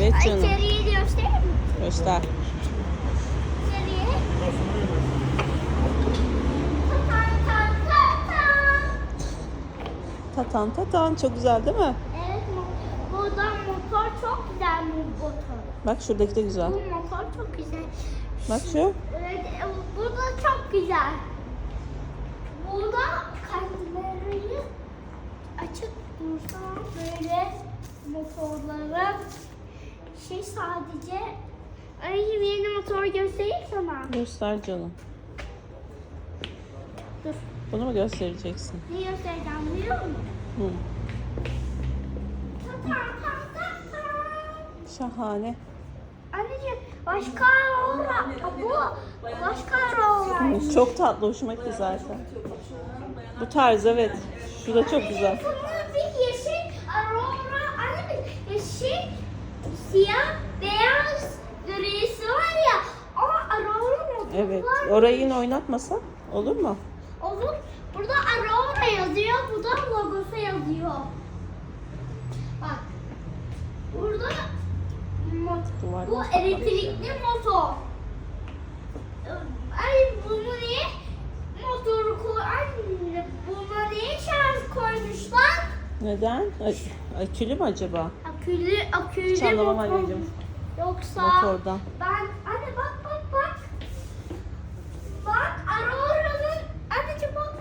canım. İçeriği göstereyim mi? Göster. İçeriği. Tatan tatan çok güzel değil mi? Evet mo- burada motor çok güzel bu motor. Bak şuradaki de güzel. Bu motor çok güzel. Bak şu. Evet, e, bu da çok güzel. Burada kamerayı açık dursa böyle motorları şey sadece Ay yeni motor göstereyim sana. Göster canım. Dur. Bunu mu göstereceksin? Ne göstereceğim biliyor musun? Hı. Şahane. Anneciğim başka aurora. Bu başka. Hı, Çok tatlı hoşuma gitti zaten. Bu tarz evet. Şu da çok güzel. Siyah, beyaz grisi var ya. O aurora Evet. var. Orayı yine oynatmasan olur mu? Olur. Burada aurora yazıyor, burada logosu yazıyor. Bak. Burada Duvar bu elektrikli motor. Ay bunu niye motoru koy? Anne buna niye şarj koymuşlar? Neden? Ay, akülü mü acaba? Akülü, akülü Hiç anlamam motor. anneciğim. Yoksa Motordan. ben anne bak bak bak. Bak Aurora'nın anneciğim bak.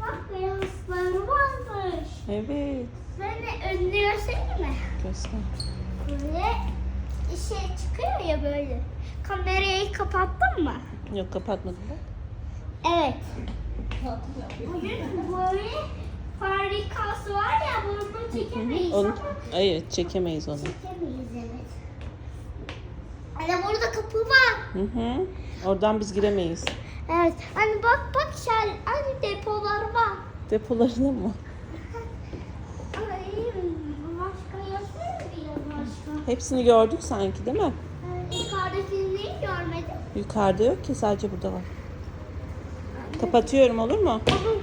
Bak beyazları varmış. Evet. De önünü göstereyim mi? Göster. Böyle şey çıkıyor ya böyle. Kamerayı kapattın mı? Yok kapatmadım bak. Evet. Bugün böyle farikası var ya çekemeyiz Onu, ama hayır çekemeyiz onu. çekemeyiz evet. Anne burada kapı var. Hı hı. Oradan biz giremeyiz. Evet. Anne bak bak şel. Anne depolar var. Depolarına mı? Hepsini gördük sanki değil mi? Yukarıdakini görmedim. Yukarıda yok ki sadece burada var. Kapatıyorum olur mu? Olur.